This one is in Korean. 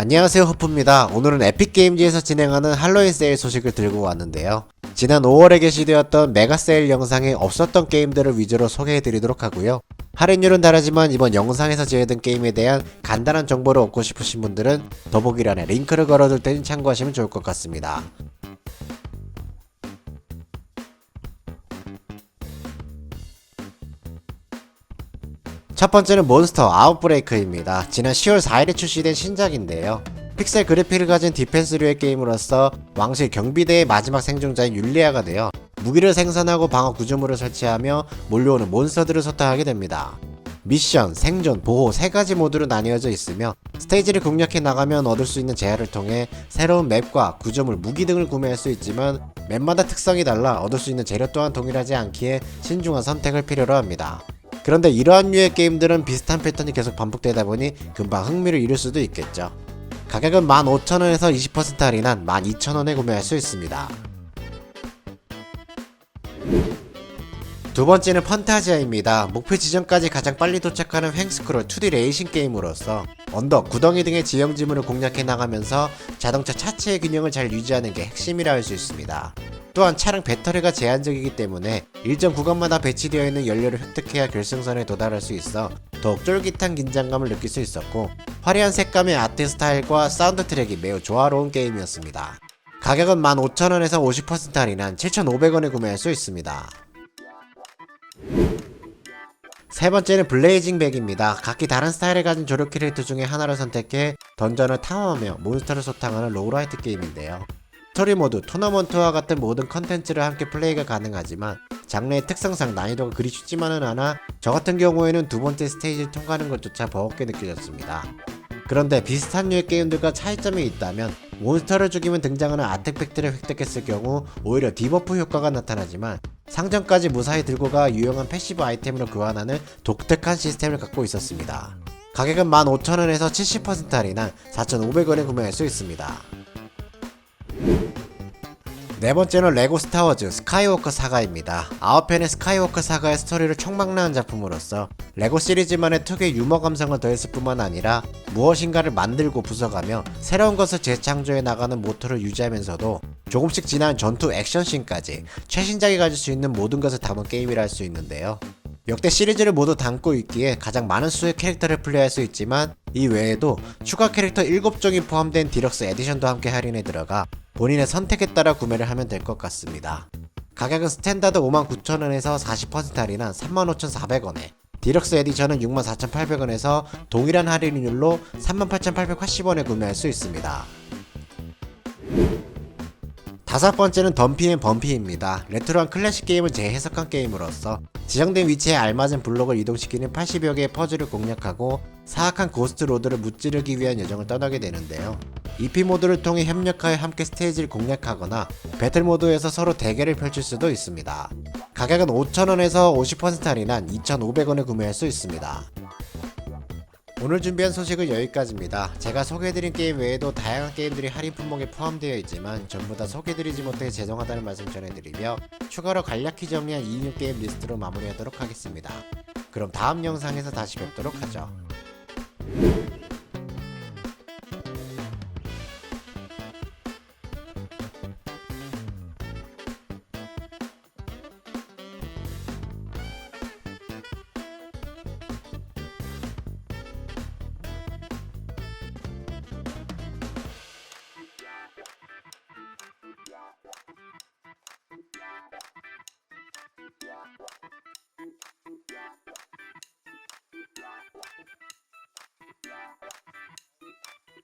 안녕하세요 허프입니다. 오늘은 에픽게임즈에서 진행하는 할로윈 세일 소식을 들고 왔는데요. 지난 5월에 게시되었던 메가 세일 영상에 없었던 게임들을 위주로 소개해드리도록 하고요. 할인율은 다르지만 이번 영상에서 제외된 게임에 대한 간단한 정보를 얻고 싶으신 분들은 더보기란에 링크를 걸어둘 테니 참고하시면 좋을 것 같습니다. 첫 번째는 몬스터 아웃브레이크입니다. 지난 10월 4일에 출시된 신작인데요. 픽셀 그래픽을 가진 디펜스류의 게임으로서 왕실 경비대의 마지막 생존자인 율리아가 되어 무기를 생산하고 방어 구조물을 설치하며 몰려오는 몬스터들을 소탕하게 됩니다. 미션, 생존, 보호 세 가지 모드로 나뉘어져 있으며 스테이지를 공략해 나가면 얻을 수 있는 재화를 통해 새로운 맵과 구조물, 무기 등을 구매할 수 있지만 맵마다 특성이 달라 얻을 수 있는 재료 또한 동일하지 않기에 신중한 선택을 필요로 합니다. 그런데 이러한 류의 게임들은 비슷한 패턴이 계속 반복되다 보니 금방 흥미를 잃을 수도 있겠죠. 가격은 15,000원에서 20% 할인한 12,000원에 구매할 수 있습니다. 두 번째는 판타지아입니다. 목표 지점까지 가장 빨리 도착하는 횡스크롤 2D 레이싱 게임으로서 언덕, 구덩이 등의 지형 지물을 공략해 나가면서 자동차 차체의 균형을 잘 유지하는 게 핵심이라 할 수 있습니다. 또한 차량 배터리가 제한적이기 때문에 일정 구간마다 배치되어 있는 연료를 획득해야 결승선에 도달할 수 있어 더욱 쫄깃한 긴장감을 느낄 수 있었고 화려한 색감의 아트 스타일과 사운드 트랙이 매우 조화로운 게임이었습니다. 가격은 15,000원에서 50% 할인한 7,500원에 구매할 수 있습니다. 세 번째는 블레이징 백입니다. 각기 다른 스타일을 가진 조력 캐릭터 중에 하나를 선택해 던전을 탐험하며 몬스터를 소탕하는 로그라이트 게임인데요. 스토리 모드, 토너먼트와 같은 모든 컨텐츠를 함께 플레이가 가능하지만 장르의 특성상 난이도가 그리 쉽지만은 않아 저 같은 경우에는 두 번째 스테이지를 통과하는 것조차 버겁게 느껴졌습니다. 그런데 비슷한 류의 게임들과 차이점이 있다면 몬스터를 죽이면 등장하는 아트팩트를 획득했을 경우 오히려 디버프 효과가 나타나지만 상점까지 무사히 들고 가 유용한 패시브 아이템으로 교환하는 독특한 시스템을 갖고 있었습니다. 가격은 15,000원에서 70% 할인한 4,500원에 구매할 수 있습니다. 네 번째는 레고 스타워즈 스카이워커 사가입니다. 9편의 스카이워커 사가의 스토리를 총망라한 작품으로서 레고 시리즈만의 특유의 유머 감성을 더했을 뿐만 아니라 무엇인가를 만들고 부숴가며 새로운 것을 재창조해 나가는 모토를 유지하면서도 조금씩 진한 전투 액션씬까지 최신작이 가질 수 있는 모든 것을 담은 게임이라 할 수 있는데요. 역대 시리즈를 모두 담고 있기에 가장 많은 수의 캐릭터를 플레이할 수 있지만 이 외에도 추가 캐릭터 7종이 포함된 디럭스 에디션도 함께 할인에 들어가 본인의 선택에 따라 구매를 하면 될 것 같습니다. 가격은 스탠다드 59,000원에서 40% 할인한 35,400원에 디럭스 에디션은 64,800원에서 동일한 할인율로 38,880원에 구매할 수 있습니다. 다섯 번째는 덤피 앤 범피입니다. 레트로한 클래식 게임을 재해석한 게임으로서 지정된 위치에 알맞은 블록을 이동시키는 80여 개의 퍼즐을 공략하고 사악한 고스트 로드를 무찌르기 위한 여정을 떠나게 되는데요. EP 모드를 통해 협력하여 함께 스테이지를 공략하거나 배틀 모드에서 서로 대결을 펼칠 수도 있습니다. 가격은 5,000원에서 50% 할인한 2,500원에 구매할 수 있습니다. 오늘 준비한 소식은 여기까지입니다. 제가 소개해드린 게임 외에도 다양한 게임들이 할인 품목에 포함되어 있지만 전부 다 소개해드리지 못해 죄송하다는 말씀 전해드리며 추가로 간략히 정리한 2인 게임 리스트로 마무리하도록 하겠습니다. 그럼 다음 영상에서 다시 뵙도록 하죠.